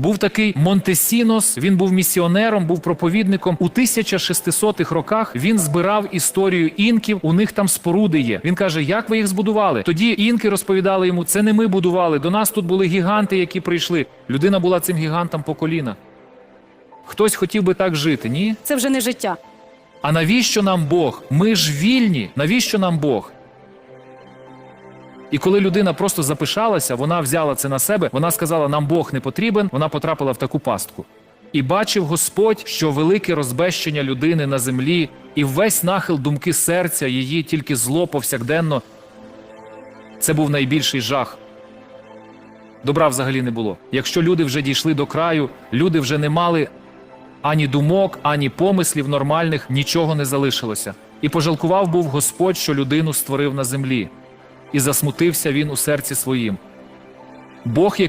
Був такий Монтесінос, він був місіонером, був проповідником. У 1600-х роках він збирав історію інків. У них там споруди є. Він каже, як ви їх збудували? Тоді інки розповідали йому, це не ми будували. До нас тут були гіганти, які прийшли. Людина була цим гігантом по коліна. Хтось хотів би так жити, ні? Це вже не життя. А навіщо нам Бог? Ми ж вільні. Навіщо нам Бог? І коли людина просто запишалася, вона взяла це на себе, вона сказала, нам Бог не потрібен, вона потрапила в таку пастку. І бачив Господь, що велике розбещення людини на землі, і весь нахил думки серця її тільки зло повсякденно. Це був найбільший жах. Добра взагалі не було. Якщо люди вже дійшли до краю, люди вже не мали ані думок, ані помислів нормальних, нічого не залишилося. І пожалкував був Господь, що людину створив на землі, і засмутився він у серці своїм. Бог,